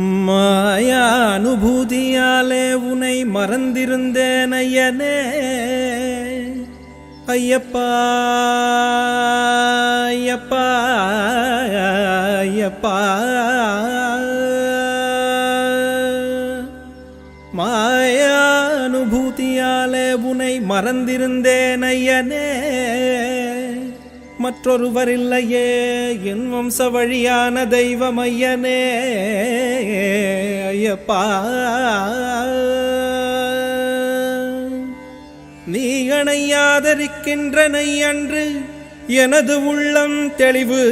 மாயா அனுபூதியாலே உனை மறந்திருந்தேன் ஐயனே. ஐயப்பா ஐயப்பா ஐயப்பா. மாயா அனுபூதியாலே உனை மறந்திருந்தேன் ஐயனே. மற்றொருவர் இல்லையே என் வம்ச வழியான தெய்வம் ஐயனே ஐயப்பா. நீ அணையாதரிக்கின்றனை அன்று எனது உள்ளம் தெளிவு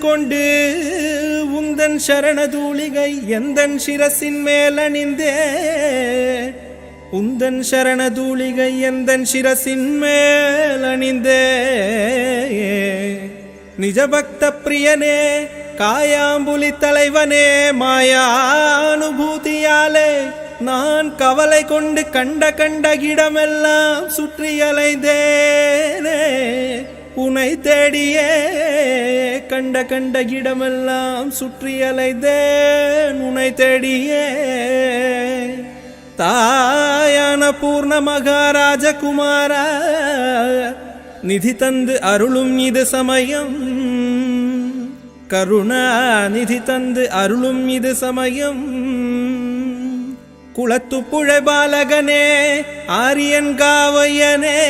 கொண்டு உந்தன் சரணதூளிகை எந்தன் சிரசின் மேல் அணிந்தே. உந்தன் சரணதூளிகை எந்தன் சிரசின் மேல் அணிந்தே. நிஜபக்த பிரியனே காயாம்புலி தலைவனே மாயானுபூதியாலே நான் கவலை கொண்டு கண்ட கண்ட இடமெல்லாம் சுற்றி அலைந்தேனே உனை தேடியே கண்ட கண்ட இடமெல்லாம் சுற்றி அலைந்தேன் உனை தேடியே தாயான பூர்ண மகாராஜகுமார நிதி தந்து அருளும் இது சமயம். கருணாநிதி தந்து அருளும் இது சமயம். குளத்து புழை பாலகனே ஆரியன் காவையனே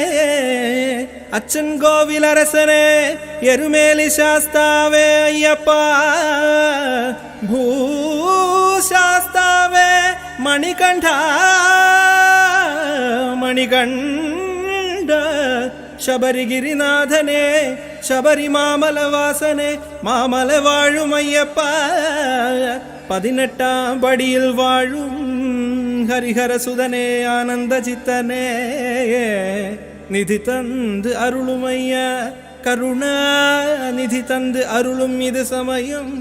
அச்சன் கோவில் அரசனே எருமேலி சாஸ்தாவே ஐயப்பா. பூசாஸ்தாவே மணிகண்டா மணிகண்ட சபரிகிரிநாதனே சபரி மாமல வாசனே மாமல வாழும் ஐயப்பா பதினெட்டாம் படியில் வாழும் ஹரிஹர சுதனே ஆனந்த சித்தனே நிதி தந்து அருளும் ஐயா கருணா நிதி தந்து அருளும் இது சமயம்.